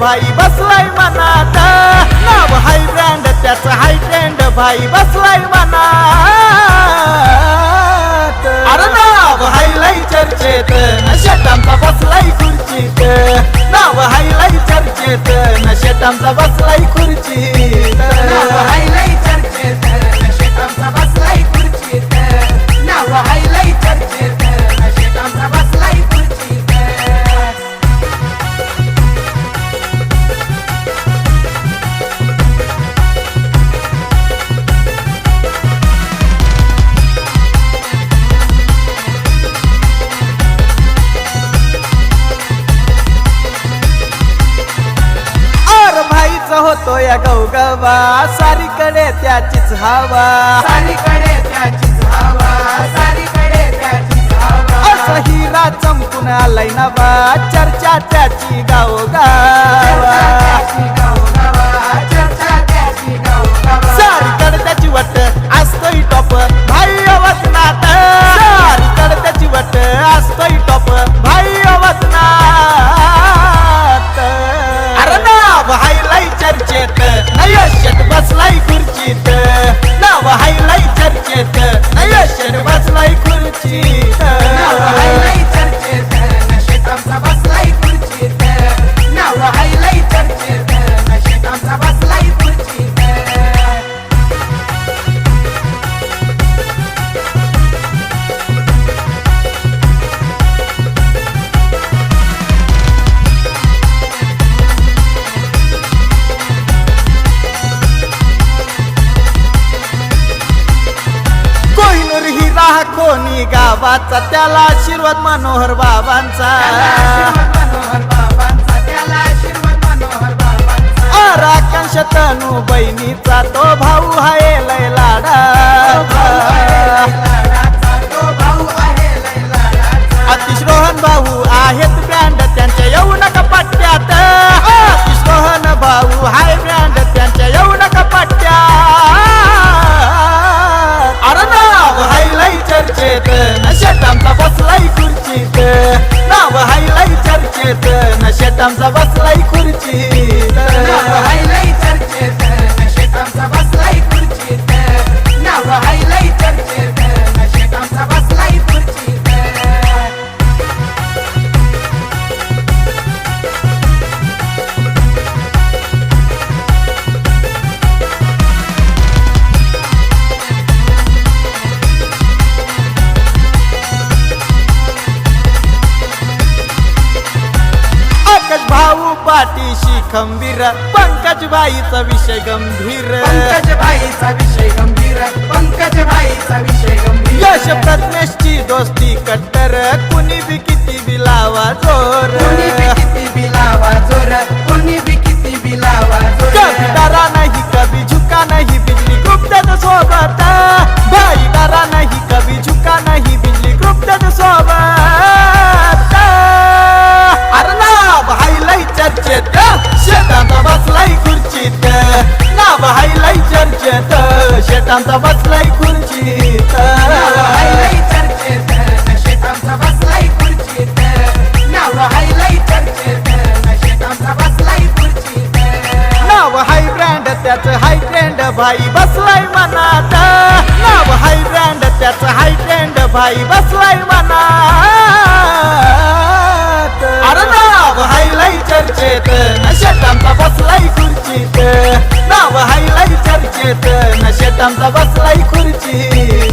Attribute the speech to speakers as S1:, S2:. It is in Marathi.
S1: भाई बसलाय मनात. नाव हाय ब्रँड त्याच हाय ट्रेंड भाई बसलाय मनात. अरे नाव हाय लय चर्चेत नशेटांचा बसलाय खुर्चीत. नाव हाय लय चर्चेत नशेटांचा बसलाय खुर्चीत. या गौगवा सारीकडे त्याचीच हवा.
S2: सारीकडे त्याचीच हवा सारीकडे त्याचीच हवा.
S1: असं हिरा चमकून आलाय नवा चर्चा त्याची गावोगावा.
S2: त्याची गावगावा चर्चा त्याची गावगावा.
S1: सारीकडे त्याची वट कोणी गावाचा त्याला आशीर्वाद मनोहर बाबांचा.
S2: मनोहर
S1: तनू बहिणीचा तो भाऊ हाय नशेट आमचा बसलाय खुर्चीत पाठीशी खंबीर. पंकज बाईचा विषय गंभीर.
S2: पंकज बाईचा विषय गंभीर. पंकज बाईचा विषय गंभीर.
S1: यश प्रज्ञेशची दोस्ती कट्टर. कुणी बी किती बी लावा जोर. शेतांचा बसलाय खुर्चीत नाव हायलाय चर्चेत
S2: नशेत आमचा बसलाय खुर्चीत नाव हायलाय चर्चेत नशेत आमचा बसलाय खुर्चीत
S1: नाव हाय ब्रँड त्याच हाय ट्रेंड भाई बसलाय मनात. नाव हाय ब्रँड त्याच हाय ट्रेंड भाई बसलाय मनात. अरे नाव हायलाय चर्चेत नशेटांचा बसलाय खुर्चीत. नाव हायलाय चर्चेत